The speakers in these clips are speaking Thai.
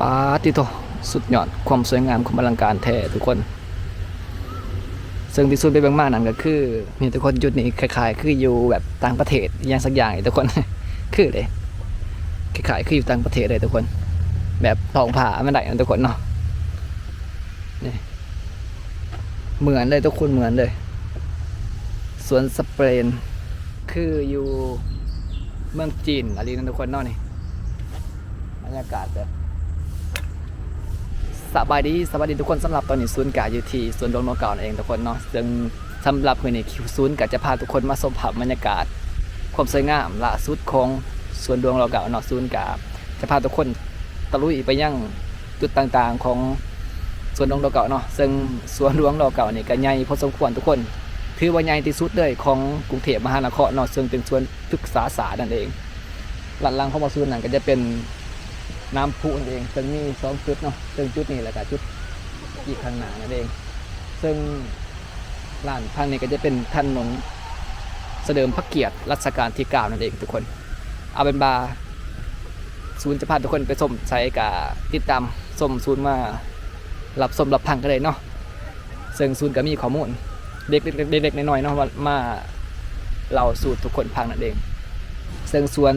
ปาติโตสุดยอดความสวยงามความอลังการแท้ทุกคน ซึ่งที่สุดไปบางมากนั่นก็คือมีทุกคนจุดนี้คล้ายๆ คืออยู่แบบต่างประเทศอย่างสักอย่างทุกคนคือเลยคล้ายๆคืออยู่ต่างประเทศเลยทุกคน แบบทองผ่าไม่ได้ทุกคนเนาะนี่เหมือนเลยทุกคนเหมือนเลยสวนสเปนคืออยู่เมืองจีนอะไรนั่นทุกคนเนาะนี่บรรยากาศแบบ สบายดีสบายดีทุกคนสำหรับตอนนี้ศูนย์กาอยู่ที่สวนดวงนกเก่านั่นเองทุกคนเนาะซึ่งสำหรับมื้นี้คิวศูนย์กาจะพาทุกคนมาชมภาพบรรยากาศ ความสวยงามล่าสุดของสวนดวงเราเก่าเนาะศูนย์กาจะพาทุกคนตะลุยไปยังจุดต่างๆของสวนดวงเราเก่าเนาะซึ่งสวนดวงเราเก่านี่ก็ใหญ่พอสมควรทุกคนถือว่าใหญ่ที่สุดเลยของกรุงเทพมหานครเนาะซึ่งเป็นสวนศึกษาศาสตร์นั่นเองหลังๆเข้ามาสวนนั่นก็จะเป็น น้ำพุนั่นเอง ซึ่งมีสองจุดเนาะ ซึ่งจุดนี้แหละก็จุดอีกข้างหน้านั่นเอง ซึ่งร้านทางนี้ก็จะเป็นถนนเสด็จพระเกียรติรัชกาลที่เก้านั่นเองทุกคน เอาเป็นบาศูนย์จะพาทุกคนไปชมใช้กับติดตามชมศูนย์มารับชมรับพังกันเลยเนาะซึ่งศูนย์ก็มีข้อมูลเด็กๆเด็กๆน้อยๆเนาะมามาเราสู่ทุกคนพังนั่นเองซึ่งสวน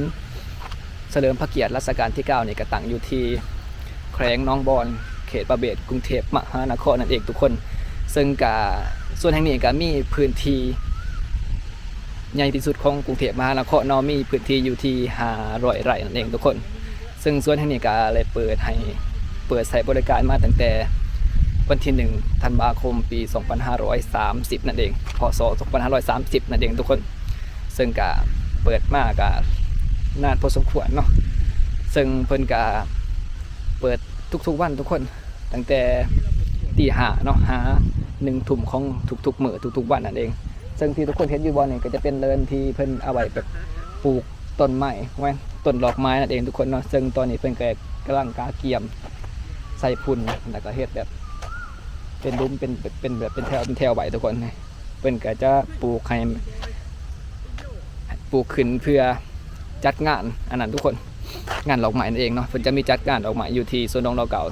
เฉลิมพระเกียรติรัชกาลที่9นี่ก็ตั้งอยู่ที่แขวงน้องบอนเขตประเบศกรุงเทพมหานครนั่นเองทุกคน ซึ่งกาส่วนแห่งนี้ก็มีพื้นที่ใหญ่ที่สุดของกรุงเทพมหานครเนาะมีพื้นที่อยู่ที่500ไร่นั่นเองทุกคน ซึ่งส่วนแห่งนี้ก็เลยเปิดให้เปิดใช้บริการมาตั้งแต่วันที่1ธันวาคมปี 2530 นั่นเอง พศ 2530 นั่นเองทุกคน ซึ่งก็เปิดมากะ นานพอสมควรเนาะซึ่งเพิ่นก็เปิดทุกๆวันทุกคน ตั้งแต่ตีหาเนาะหาหนึ่งทุ่มของทุกๆมือทุกๆวันนั่นเอง ซึ่งที่ทุกคนเห็นอยู่บอลเนี่ยก็จะเป็นเลินที่เพิ่นเอาไว้แบบปลูกต้นไม้ไว้ต้นดอกไม้นั่นเองทุกคนเนาะซึ่งตอนนี้เพิ่นก็กำลังกาเกียมใส่พุ่นแล้วก็เฮ็ดแบบ เป็นรุมเป็นเป็นแบบเป็นแถวเป็นแถวไว้ทุกคนนะเพิ่นก็จะปลูกให้ปลูกขึ้นเพื่อ จัดงานอันนั้นทุกคนงานดอกไม้นั่นเองเนาะเพิ่นจะมีจัดงานดอกไม้อยู่ที่สวนดอกเราเก่า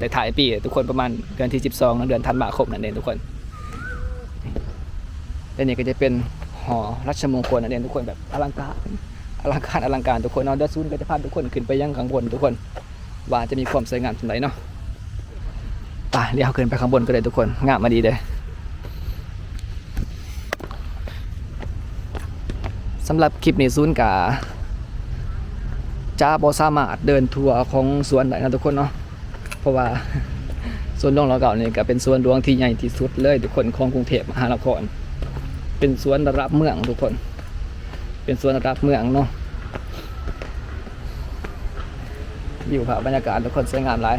ในถ่ายปีทุกคนประมาณเดือนที่ 12เดือนธันวาคมนั่นเองทุกคนและนี่ก็จะเป็นหอรัชมงคลนั่นเองทุกคนแบบอลังการอลังการอลังการทุกคนเนาะเดยวซูนก็จะพาทุกคนขึ้นไปยังข้างบนทุกคน ว่าจะมีความสวยงามสำหรับเนาะไปเรียกขึ้นไปข้างบนก็เลยทุกคนงามมาดีเลยสำหรับคลิปนี้ซูนกา จะบอสามารถเดินทัวร์ของสวนได้นะทุกคนเนาะเพราะว่าสวนดวงเราเก่านี่ก็เป็นสวนดวงที่ใหญ่ที่สุดเลยทุกคนของกรุงเทพมหานคร เป็นสวนระดับเมืองทุกคน เป็นสวนระดับเมืองเนาะอยู่ภาพบรรยากาศทุกคนสวยงามหลาย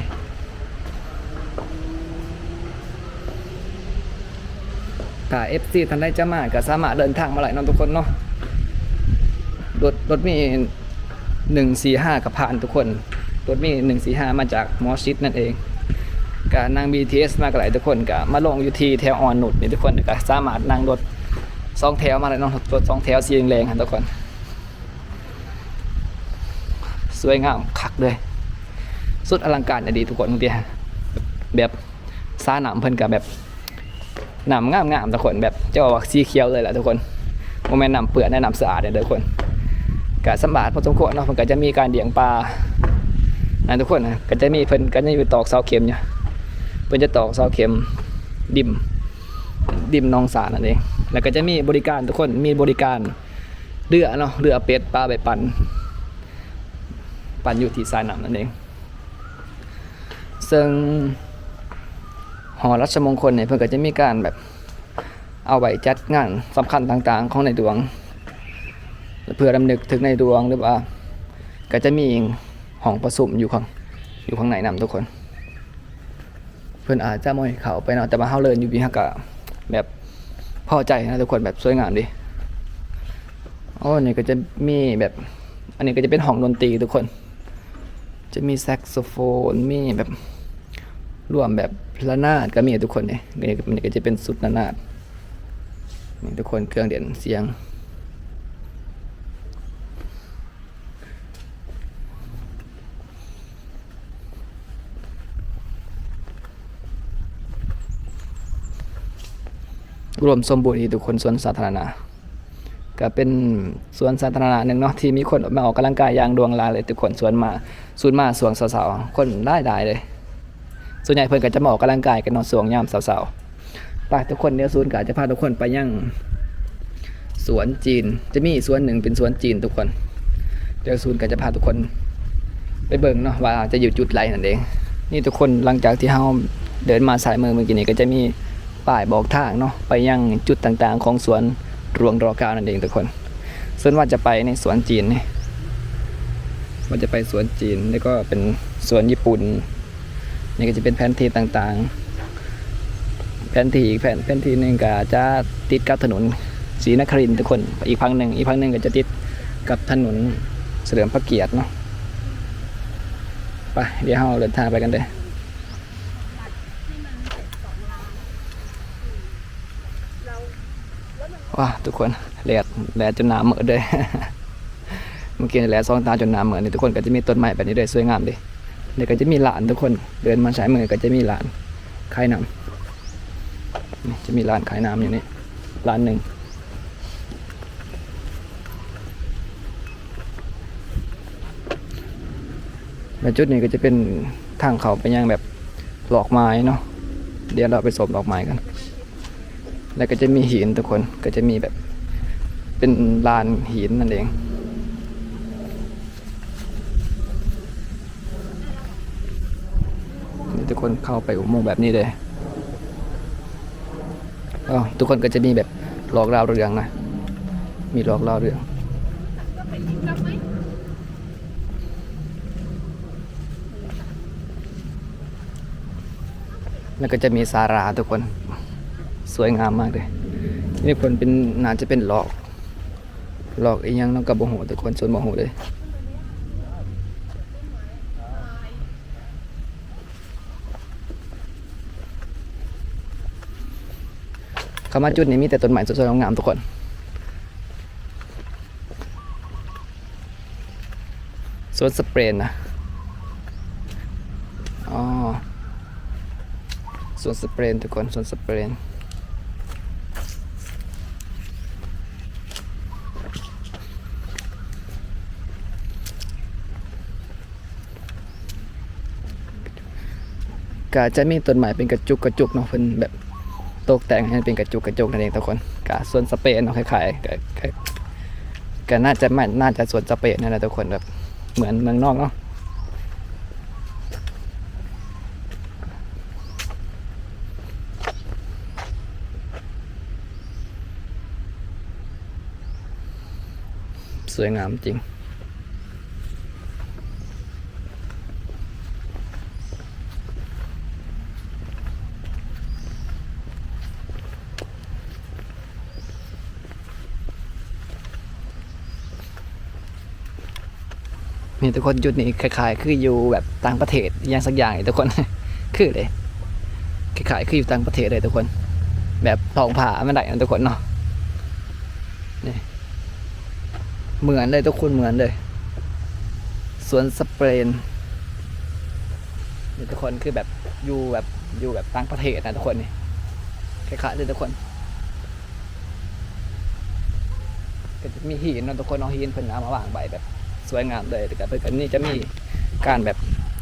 ถ้า FC ท่านใดจะมาก็สามารถเดินทางมาหลายน้องทุกคนเนาะรถรถมี หนึ่งสี่ห้ากับผ่านทุกคนรถมีหนึ่งสี่ห้ามาจากมอชิดนั่นเองการนั่ง BTS มากหลายทุกคนก็มาลงอยู่ที่แถวอ่อนนุดนี่ทุกคนก็สามารถนั่งรถสองแถวมาเลยเนาะรถสองแถวสีแรงๆครับทุกคน สวยงามคักเลย สุดอลังการอดีทุกคนเดียแบบซ่าหนามเพิ่นกับแบบหนำงามงามๆทุกคนแบบเจะบอกว่าสีเขียวเลยแหละทุกคนโมเมนต์น้ำเปื่อนและนำสะอาดเนี่ยทุกคน กะสมบัติพอสมควรเนาะมันก็จะมีการเลี้ยงปลานะทุกคนนะก็จะมีเพิ่นก็จะมีตอกเสาเข็มเนี่ยเพิ่นจะตอกเสาเข็มดิมดิมนองสารนั่นเองแล้วก็จะมีบริการทุกคนมีบริการเรือเนาะเรือเป็ดปลาไปปั่นปันอยู่ที่สายน้ำนั่นเอง ซึ่งหอรัชมงคลเนี่ยเพิ่นก็จะมีการแบบเอาไว้จัดงานสำคัญต่างๆ ของในดวง เพื่อรำลึกถึงในดวงหรือว่า ก็จะมีห้องประชุมอยู่ข้างอยู่ข้างในนํทุกคน เพิ่อนอาจจะมอยเขาไปเนาะแต่มาเฮาเลินอยู่บีฮักกะแบบพอใจนะทุกคนแบบสวยงามดีโอ้นี่ก็จะมีแบบ อันนี้ก็จะเป็นห้องดนตรีทุกคน จะมีแซกโซโฟนมีแบบรวมแบบระนาดก็มีทุกคนเนี่ยนี่มันก็จะเป็นสุดระนาดนี่ทุกคนเครื่องเด่นเสียง รวมสมบูรณ์ที่ทุกคนสวนสาธารณะก็เป็นสวนสาธารณะหนึ่งเนาะที่มีคนมาออกกำลังกายอย่างดวงลาเลยทุกคนสวนมาสวนมาสวงสาวๆคนได้ได้เลย ส่วนใหญ่เพิ่อนก็จะมาออกกำลังกายกันนาะสวงยามสาวๆไปทุกคนเดี๋ยวศูนย์ก็จะพาทุกคนไปยังสวนจีน จะมีสวนหนึ่งเป็นสวนจีนทุกคน เดี๋ยวศูนย์ก็จะพาทุกคน ไปเบิ่งเนาะว่าจะอยู่จุดไรนั่นเอง นี่ทุกคนหลังจากที่เฮาเดินมาสายมือเมื่อกี้นี้ก็จะมี ป้ายบอกทางเนาะไปยังจุดต่างๆ ของสวนรวงรอก้านั่นเองทุกคน ส่วนว่าจะไปในสวนจีนนี่ว่าจะไปสวนจีนแล้วก็เป็นสวนญี่ปุ่น นี่ก็จะเป็นแผนที่ต่างๆ แผนที่อีกแผนแผนที่หนึ่งก็จะติดกับถนนศรีนครินทุกคน อีกพังหนึ่งอีกพังหนึ่งก็จะติดกับถนนเฉลิมพระเกียรติเนาะไปเดี๋ยวเราเดินทางไปกันเลย ว้าทุกคนแดดแดดจนหนาเหมือเลยเมื่อกี้แดดสองตาจนหนาเหมือนี่ทุกคนก็จะมีต้นไม้แบบนี้ด้วยสวยงามดิเดี๋ยวก็จะมีหลานทุกคนเดินมาใช้มือก็จะมีหลานขายน้ำจะมีร้านขายน้ำอยู่นี่ร้านหนึ่งและจุดนี้ก็จะเป็นทางเขาไปยังแบบดอกไม้เนาะเดี๋ยวเราไปสมดอกไม้กัน แล้วก็จะมีหินทุกคนก็จะมีแบบเป็นลานหินนั่นเอง นี่ทุกคนเข้าไปอุโมงค์แบบนี้เลยอทุกคนก็จะมีแบบหลอกราวเรืองนะ มีหลอกราวเรืองแล้วก็จะมีสาราทุกคน สวยงามมากเลยนี่คนเป็นน่าจะเป็นหลอก หลอกอีกยังน้องกับโมโหทุกคนส่วนโมโหเลยเข้ามาจุดนี้มีแต่ต้นไม้สวยๆงามๆทุกคนสวนสเปรนนะอ๋อสวนสเปรนทุกคนสวนสเปรน ก็จะมีต้นไม้เป็นกระจุกกระจุกเนาะเพิ่นแบบตกแต่งให้เป็นกระจุกกระจุกนั่นเองทุกคนก็ส่วนสเปนเนาะคล้ายๆก็ก็น่าจะมันน่าจะส่วนสเปนนั่นแหละทุกคนแบบเหมือนเมืองนอกเนาะสวยงามจริง นี่ทุกคนจุดนี้คล้ายๆ คืออยู่แบบต่างประเทศอย่างสักอย่างทุกคน คือเลยคล้ายๆคืออยู่ต่างประเทศเลยทุกคน แบบทองผ่าไม่ได้นะทุกคนเนาะนี่เหมือนเลยทุกคนเหมือนเลยสวนสเปรนนี่ทุกคนคือแบบอยู่แบบอยู่แบบต่างประเทศนะทุกคนนี่คล้ายๆเลยทุกคนก็จะมีหินเนาะทุกคนเอาหินเพิ่นเอามาวางใบแบบ สวยงามเลยแต่ก็เพื่อนนี่จะมีการแบบ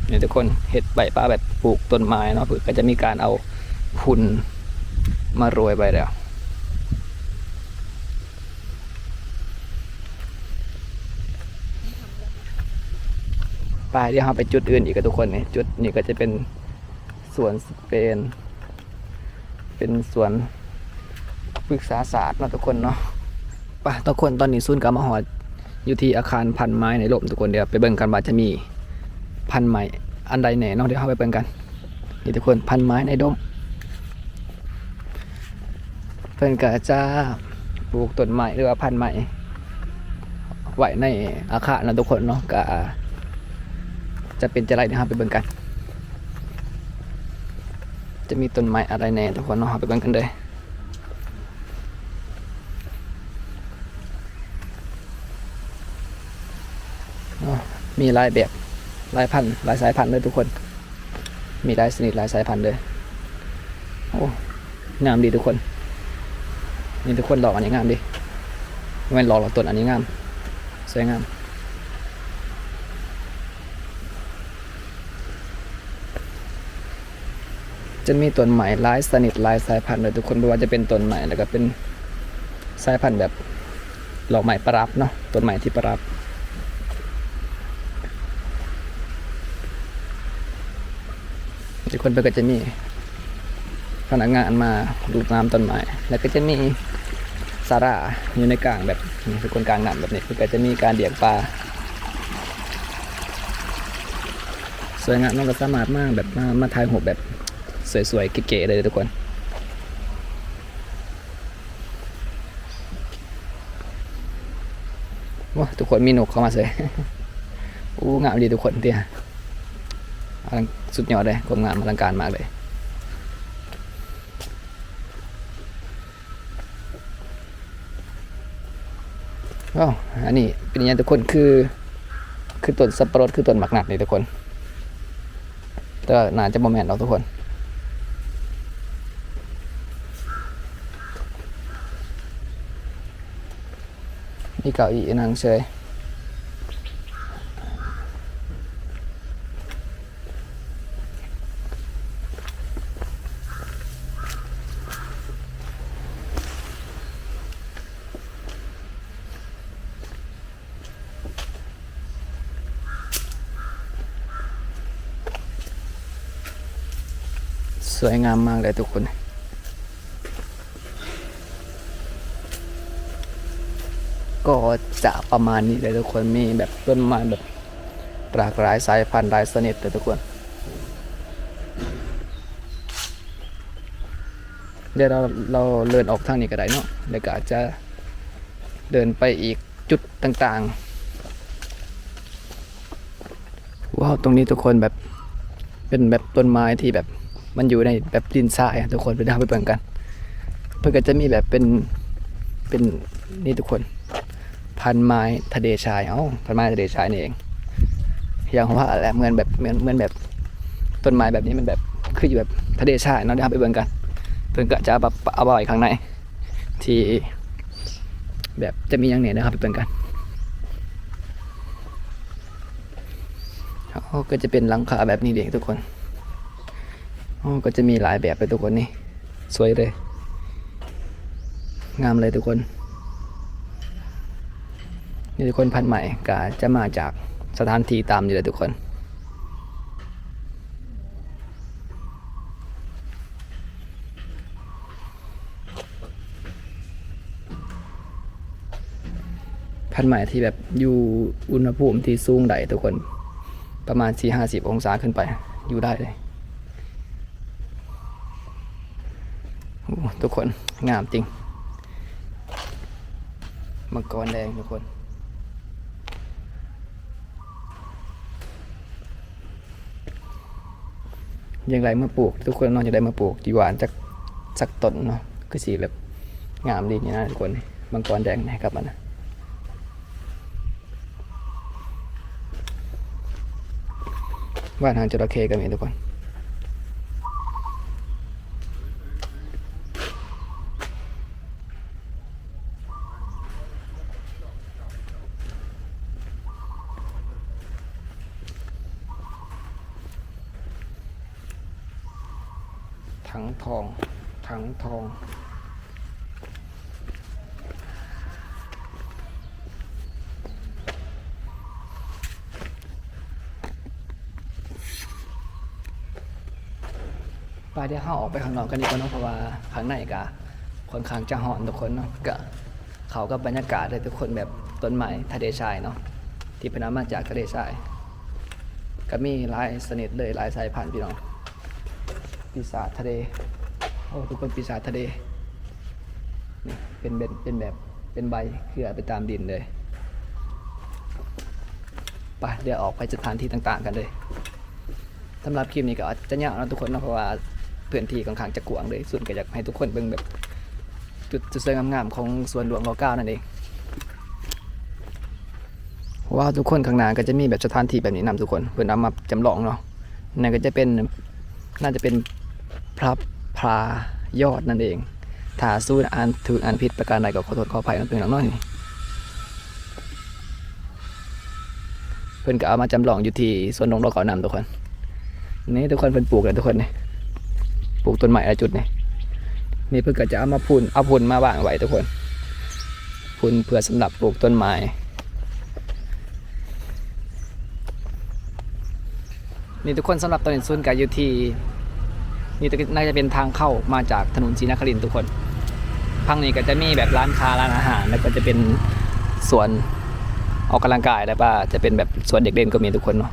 เนี่ยทุกคนเห็ดใบปลาแบบปลูกต้นไม้เนาะเพื่อก็จะมีการเอาหุ่นมาโรยไปแล้วไปเดี๋ยวเราไปจุดอื่นอีกกับทุกคนนี่จุดนี้ก็จะเป็นสวนสเปน เป็นสวนปรึกษาศาสตร์เนาะทุกคนเนาะไปทุกคนตอนนี้ซุนย์กามาหอด อยู่ที่อาคารพันไม้ในร่มทุกคนเดี๋ยวไปเบิ่งกันว่าจะมีพันไม้อันใดแหน่เนาะเดี๋ยวเข้าไปเบิ่งกันนี่ทุกคนพันไม้ในร่มเพิ่นก็จะปลูกต้นไม้หรือว่าพันไม้ไว้ในอาคารนะทุกคนเนาะก็จะเป็นจะไรเดี๋ยวเราไปเบิ่งกัน จะมีต้นไม้อะไรแหน่ทุกคนเนาะเราไปเบิ่งกันเลย มีหลายแบบหลายพันหลายสายพันธุ์เลยทุกคน มีหลายชนิดหลายสายพันธุ์เลยโอ้งามดีทุกคน นี่ทุกคนดอกอันนี้งามดิไม่หลอกหรอกต้นอันนี้งามสวยงามจะมีต้นใหม่หลายสนิทหลายสายพันธุ์เลยทุกคนไม่ว่าจะเป็นต้นใหม่แล้วก็เป็นสายพันธุ์แบบหลอกใหม่ประรับเนาะต้นใหม่ที่ประรับ ทุกคนก็จะมีพนักงานมาดูน้ำต้นไม้แล้วก็จะมีสาราอยู่ในกลางแบบนี่ทุกคนกลางน้ำแบบนี้เพื่อก็จะมีการเดี่ยงปลาสวยงามมากก็สามารถมากแบบมามาถ่ายรูปแบบสวยๆเก๋ๆเลยทุกคนว้าทุกคนมีนกเข้ามาเลยอู้งามดีทุกคนเตี้ย สุดยอดเลยความงามอลังการมากเลยว้าวอันนี้เป็นอย่างทุกคนคือคือต้นสับปะรดคือต้นหมักหนักนี่ทุกคนแต่ว่าน่าจะโมแมนเราทุกคนมีเก้าอี้นั่งเฉย งามมากเลยทุกคนก็จะประมาณนี้เลยทุกคนมีแบบต้นไม้แบบหลากหลายสายพันธุ์หลายชนิดเลยทุกคน เดี๋ยวเราเราเดินออกทางนี้ก็ได้เนาะแล้วก็อาจจะเดินไปอีกจุดต่างๆว้าวตรงนี้ทุกคนแบบเป็นแบบต้นไม้ที่แบบ มันอยู่ในแบบดินทรายทุกคนไปดูไปเบิ่งกัน เพื่อก็จะมีแบบเป็นเป็นนี่ทุกคน พันไม้ทะเลชายเอ้าพันไม้ทะเลชายนี่เองอย่างว่าแหละเหมือนแบบเหมือนเหมือนแบบต้นไม้แบบนี้มันแบบคืออยู่แบบทะเลชายเนาะเดี๋ยวไปเบิ่งกันเพิ่นก็จะแบบเอาไว้ข้างในที่แบบจะมีอย่างเนี้นะครับไปเบิ่งกันอ๋อก็จะเป็นหลังคาแบบนี้เองทุกคน อ๋อก็จะมีหลายแบบเลยทุกคนนี่ สวยเลย งามเลยทุกคน นี่ทุกคนพันธุ์ใหม่ก็จะมาจากสถานที่ตามอยู่เลยทุกคนพันธุ์ใหม่ที่แบบอยู่อุณหภูมิที่สูงได้ทุกคน ประมาณ 4-50 องศาขึ้นไปอยู่ได้เลยโอ้ ทุกคนงามจริง มังกรแดงทุกคนย่างไรเมื่อปลูก ทุกคนนอกจะได้มาปลูกจีหวานจากสักต้นเนาะคือสีแบบงามดีนี่นะทุกคนมังกรแดงนะครับมันนะบ้านหางจระเข้ก็มีทุกคน ถังทอง ถังทอง ไปเดี๋ยวเราออกไปข้างนอกกันดีกว่าเนาะเพราะว่าข้างในก็ค่อนข้างจะหอนทุกคนเนาะก็เขากับบรรยากาศเลยทุกคนแบบต้นไม้ทะเลทรายเนาะที่เป็นน้ำมาจากทะเลทรายก็มีหลายชนิดเลยหลายสายพันธุ์พี่น้อง ปีศาจทะเลโอ้ทุกคนปีศาจทะเลนี่เป็นเป็นเป็นแบบเป็นใบเคลื่อนไปตามดินเลยไปเดี๋ยวออกไปสถานที่ต่าง ๆ กันเลยสำหรับคลิปนี้ก็อาจจะยากนะทุกคนเนาะเพราะว่าเพื้นที่ค่อนข้างจะกว้างเลยส่วนก็อยากให้ทุกคนเบิ่งแบบจุดจุดสวยงามๆของสวนหลวงรอเก้านั่นเองเพราะว่าทุกคนข้างหน้าก็จะมีแบบสถานที่แบบนี้นำทุกคนเพื่อนเอามาจำลองเนาะนั่นก็จะเป็นน่าจะเป็น พระพรายอดนั่นเอง ถ้าสู้อ่านถืออ่านผิดประการใดก็ขอโทษขออภัยนะเพื่อนน้องๆนี่เพิ่อนก็เอามาจำลองอยู่ที่สวนดงดอกเก่านำทุกคน นี่ทุกคนเพิ่นปลูกเลยทุกคนนี่ปลูกต้นไม้อะไรจุดนี่นี่เพิ่อนก็จะเอามาพุ่นเอาพุ่นมาวางไว้ทุกคน พุ่นเพื่อสำหรับปลูกต้นไม้นี่ทุกคนสำหรับตอนนี้ศูนการอยู่ที่ นี่น่าจะเป็นทางเข้ามาจากถนนศรีนครินทร์ทุกคนพังนี้ก็จะมีแบบร้านค้าร้านอาหาร แล้วก็จะเป็นสวนออกกำลังกายแล้วก็จะเป็นแบบสวนเด็กเล่นก็มีทุกคนเนาะ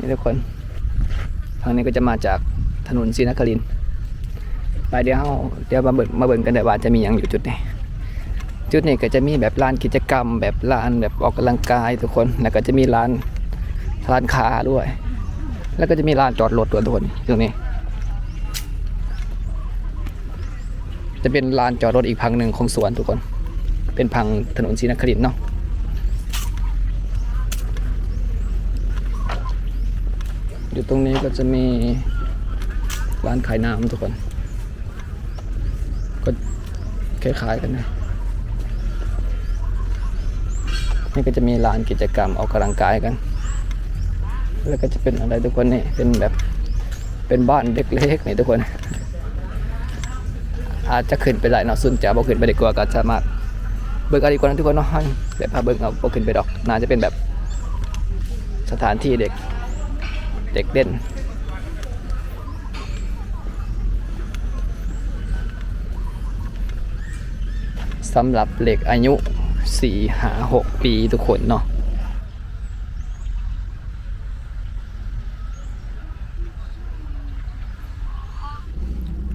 นี่ทุกคนทางนี้ก็จะมาจากถนนศรีนครินทร์ไปเดี๋ยวเดี๋ยวมาเบิ่งมาเบิ่งกันได้ว่าจะมีอย่างอยู่จุดนี้จุดนี้ก็จะมีแบบร้านกิจกรรม แบบร้านแบบออกกำลังกายทุกคนแล้วก็จะมีร้านร้านค้าด้วย แล้วก็จะมีร้านจอดรถด้วยทุกคนตรงนี้ จะเป็นลานจอดรถอีกพังหนึ่งของสวนทุกคน เป็นพังถนนศรีนครินเนาะอยู่ตรงนี้ก็จะมีร้านขายน้ำทุกคน ก็คล้ายๆกันนะนี่ก็จะมีลานกิจกรรมออกกำลังกายกัน แล้วก็จะเป็นอะไรทุกคนนี่เป็นแบบเป็นบ้านเล็กๆนี่ทุกคน อาจจะขึ้นไปได้เนาะส่วนจะบ่ขึ้นไปได้กว่าก็สามารถเบิกอาดีกว่านทุกคนเนาะแบบพาเบิกเอาบ่ขึ้นไปดอกน่าจะเป็นแบบสถานที่เด็กเด็กเล่นสำหรับเด็กอายุ4หา6ปีทุกคนเนาะ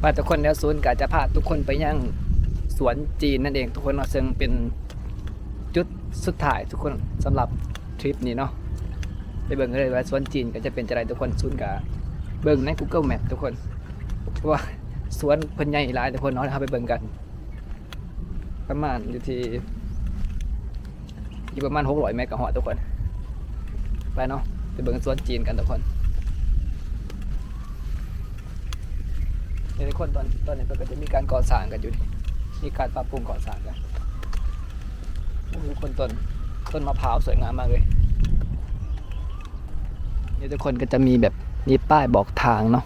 ว่าทุกคนแล้วศูนย์ก็จะพาทุกคนไปยังสวนจีนนั่นเองทุกคนเนาะซึ่งเป็นจุดสุดท้ายทุกคนสำหรับทริปนี้เนาะไปเบิ่งกันเลยว่าสวนจีนก็จะเป็นจะไรทุกคนศูนย์ก็เบิ่งใน Google Map ทุกคนเพราะว่าสวนเพิ่นใหญ่หลายทุกคนเนาะเราไปเบิ่งกัน ประมาณอยู่ที่อยู่ประมาณ600เมตรกับหอทุกคน ไปเนาะไปเบิ่งสวนจีนกันทุกคน ในคนตอนตอนนี้เพิ่นก็จะมีการก่อสร้างกันอยู่นี่มีการปรับปรุงก่อสร้างกันทุกคนต้นต้นมะพร้าวสวยงามมากเลยนี่ทุกคนก็จะมีแบบมีป้ายบอกทางเนาะ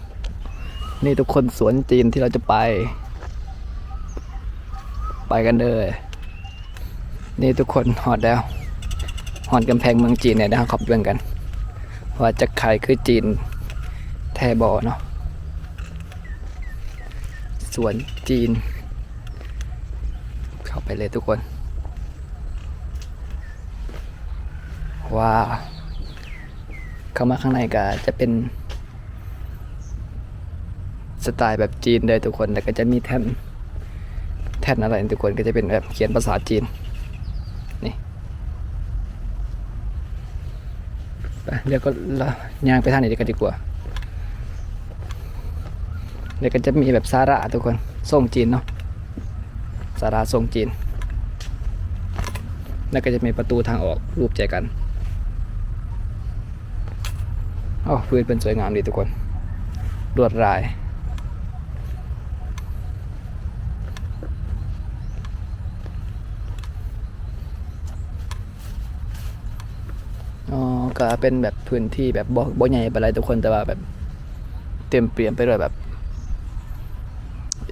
นี่ทุกคนสวนจีนที่เราจะไป ไปกันเลยนี่ทุกคนหอดแล้วหอดกำแพงเมืองจีนเนี่ยนะขับขอบเรื่องกัน ว่าจะใครคือจีนแทบอเนาะ วนจีน เข้าไปเลยทุกคน ว้าวเข้ามาข้างในก็จะเป็น สไตล์แบบจีนเลยทุกคนแต่ก็จะมีแท่นแท่นอะไรทุกคนก็จะเป็นแบบเขียนภาษาจีนนี่ไปเดี๋ยวก็ย่างไปทางไหนดีกันดีกว่า เดี๋ยวก็จะมีแบบซาระทุกคนทรงจีนเนาะซาระทรงจีน แล้วก็จะมีประตูทางออกรูปใจกันอ๋อพื้นเป็นสวยงามดีทุกคนลวดลายอ๋อก็เป็นแบบพื้นที่แบบบ่บ่ใหญ่ไปเลยทุกคนแต่ว่าแบบเต็มเปลี่ยมไปด้วยแบบ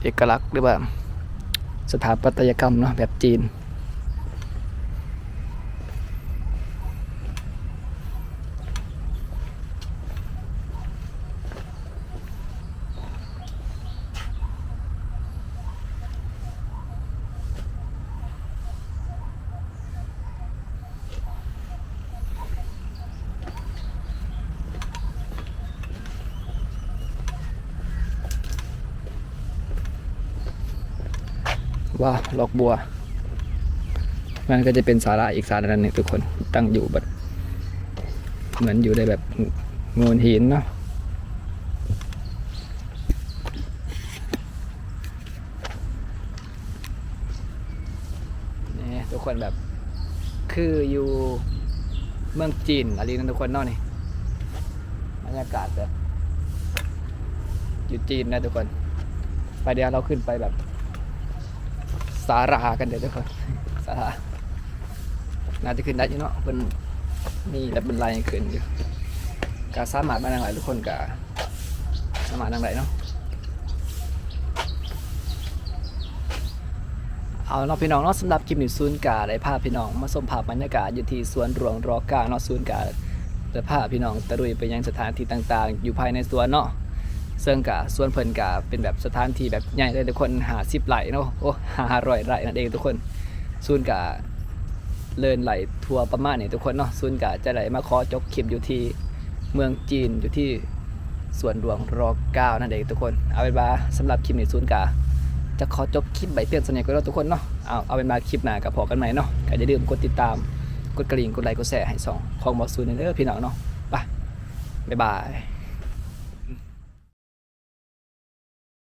เอกลักษณ์หรือว่าสถาปัตยกรรมเนาะแบบจีน ว่า ลอกบัว มันก็จะเป็นสาระอีกสาระหนึ่งทุกคนตั้งอยู่แบบเหมือนอยู่ในแบบงูหินเนาะนี่ทุกคนแบบ คืออยู่เมืองจีนอะไรนั่นทุกคนเนาะนี่บรรยากาศแบบอยู่จีนนะทุกคน ไปเดี๋ยวเราขึ้นไปแบบ สารากันเดี๋ยวทุกคนสาราน่าจะขึ้นได้อยู่เนาะเป็นนี่แล้วเป็นลายขึ้นอยู่ก็สามารถมาทางไหนทุกคนก็สามารถทางไหนเนาะเอาเนาะพี่น้องเนาะสำหรับคลิปนี้ศูนย์กาได้พาพพี่น้องมาชมภาพบรรยากาศอยู่ที่สวนหลวงรเก้าเนาะศูนย์กาจะพาพี่น้องตะลุยไปยังสถานที่ต่างๆ อยู่ภายในสวนเนาะ ซึ่งกะส่วนเพิ่นกะเป็นแบบสถานที่แบบใหญ่เลยทุกคนหาสิบไหลเนาะโอ้หาร้อยไหลนั่นเองทุกคนส่วนกะเลินไหลทัวร์ประมาณนี้ทุกคนเนาะส่วนกะจะไหลมาขอจบคลิปอยู่ที่เมืองจีนอยู่ที่สวนหลวงรอเก้านั่นเองทุกคนเอาเป็นว่าสำหรับคลิปนี้ส่วนกะจะขอจบคลิปใบเปลี่ยนสนิทกันแล้วทุกคนเนาะเอาเอาเป็นว่าคลิปหน้ากับพอกันใหม่เนาะก็อย่าลืมกดติดตามกดกระดิ่งกดไลค์กดแชร์ให้สองของบอสซูนเด้อพี่น้องเนาะไปบ๊ายบาย